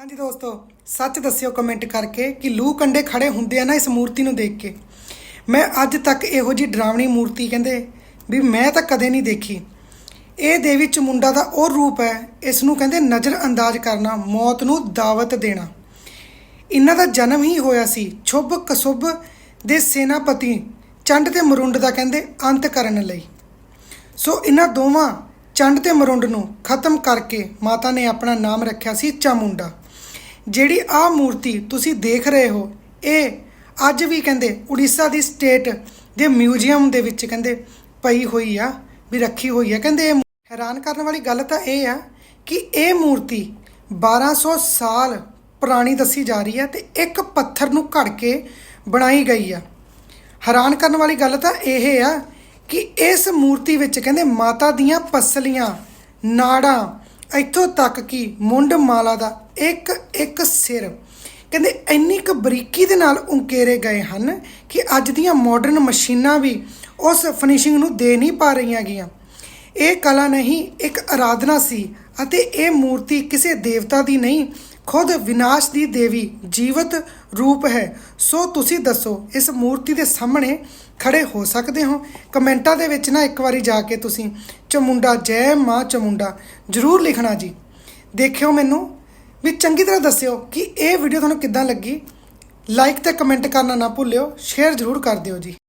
ਹਾਂਜੀ ਦੋਸਤੋ, ਸੱਚ ਦੱਸਿਓ ਕਮੈਂਟ ਕਰਕੇ ਕਿ ਲੂ ਕੰਡੇ ਖੜੇ ਹੁੰਦੇ ਆ ਨਾ ਇਸ ਮੂਰਤੀ ਨੂੰ ਦੇਖ ਕੇ। ਮੈਂ ਅੱਜ ਤੱਕ ਇਹੋ ਜੀ ਡਰਾਵਣੀ ਮੂਰਤੀ ਕਹਿੰਦੇ ਵੀ ਮੈਂ ਤਾਂ ਕਦੇ ਨਹੀਂ ਦੇਖੀ। ਇਹ ਦੇਵੀ ਚਮੁੰਡਾ ਦਾ ਉਹ ਰੂਪ ਹੈ, ਇਸ ਨੂੰ ਕਹਿੰਦੇ ਨਜ਼ਰ ਅੰਦਾਜ਼ ਕਰਨਾ, ਮੌਤ ਨੂੰ ਦਾਵਤ ਦੇਣਾ। ਇਹਨਾਂ ਦਾ ਜਨਮ ਹੀ ਹੋਇਆ ਸੀ ਛੁੱਭ ਕਸੁੱਭ ਦੇ ਸੈਨਾਪਤੀ ਚੰਡ ਤੇ ਮਰੁੰਡ ਦਾ ਕਹਿੰਦੇ ਅੰਤ ਕਰਨ ਲਈ। ਸੋ ਇਹਨਾਂ ਦੋਵਾਂ ਚੰਡ ਤੇ ਮਰੁੰਡ ਨੂੰ ਖਤਮ ਕਰਕੇ ਮਾਤਾ ਨੇ ਆਪਣਾ ਨਾਮ ਰੱਖਿਆ ਸੀ ਚਾਮੁੰਡਾ। ਜਿਹੜੀ ਆ ਮੂਰਤੀ ਤੁਸੀਂ ਦੇਖ ਰਹੇ ਹੋ, ਇਹ ਅੱਜ ਵੀ ਕਹਿੰਦੇ ਉੜੀਸਾ ਦੀ ਸਟੇਟ ਦੇ ਮਿਊਜ਼ੀਅਮ ਦੇ ਵਿੱਚ ਕਹਿੰਦੇ ਪਈ ਹੋਈ ਆ, ਵੀ ਰੱਖੀ ਹੋਈ ਆ। ਕਹਿੰਦੇ ਇਹ ਹੈਰਾਨ ਕਰਨ ਵਾਲੀ ਗੱਲ ਤਾਂ ਇਹ ਆ ਕਿ ਇਹ ਮੂਰਤੀ 1200 ਸਾਲ ਪੁਰਾਣੀ ਦੱਸੀ ਜਾ ਰਹੀ ਹੈ ਤੇ ਇੱਕ ਪੱਥਰ ਨੂੰ ਘੜ ਕੇ ਬਣਾਈ ਗਈ ਆ। ਹੈਰਾਨ ਕਰਨ ਵਾਲੀ ਗੱਲ ਤਾਂ ਇਹ ਆ ਕਿ ਇਸ ਮੂਰਤੀ ਵਿੱਚ ਕਹਿੰਦੇ ਮਾਤਾ ਦੀਆਂ ਪਸਲੀਆਂ, ਨਾੜਾਂ ਇੱਥੋਂ ਤੱਕ ਕਿ ਮੁੰਡ ਮਾਲਾ ਦਾ ਇੱਕ ਇੱਕ ਸਿਰ, ਕਹਿੰਦੇ ਇੰਨੀ ਕੁ ਬਰੀਕੀ ਦੇ ਨਾਲ ਉੰਕੇਰੇ ਗਏ ਹਨ ਕਿ ਅੱਜ ਦੀਆਂ ਮਾਡਰਨ ਮਸ਼ੀਨਾਂ ਵੀ ਉਸ ਫਿਨਿਸ਼ਿੰਗ ਨੂੰ ਦੇ ਨਹੀਂ ਪਾ ਰਹੀਆਂ ਗਈਆਂ। ਇਹ ਕਲਾ ਨਹੀਂ, ਇੱਕ ਆਰਾਧਨਾ ਸੀ ਅਤੇ ਇਹ ਮੂਰਤੀ ਕਿਸੇ ਦੇਵਤਾ ਦੀ ਨਹੀਂ ਖੁਦ ਵਿਨਾਸ਼ ਦੀ ਦੇਵੀ ਜੀਵਤ ਰੂਪ ਹੈ। ਸੋ ਤੁਸੀਂ ਦੱਸੋ, ਇਸ ਮੂਰਤੀ ਦੇ ਸਾਹਮਣੇ ਖੜੇ ਹੋ ਸਕਦੇ ਹੋ? ਕਮੈਂਟਾਂ ਦੇ ਵਿੱਚ ਨਾ ਇੱਕ ਵਾਰੀ ਜਾ ਕੇ ਤੁਸੀਂ ਚਮੁੰਡਾ ਜੈ ਮਾਂ ਚਮੁੰਡਾ ਜਰੂਰ ਲਿਖਣਾ ਜੀ। ਦੇਖਿਓ ਮੈਨੂੰ, ਵੀ ਚੰਗੀ ਤਰ੍ਹਾਂ ਦੱਸਿਓ ਕਿ ਇਹ ਵੀਡੀਓ ਤੁਹਾਨੂੰ ਕਿੱਦਾਂ ਲੱਗੀ। ਲਾਈਕ ਤੇ ਕਮੈਂਟ ਕਰਨਾ ਨਾ ਭੁੱਲਿਓ ਸ਼ੇਅਰ ਜਰੂਰ ਕਰ ਦਿਓ ਜੀ।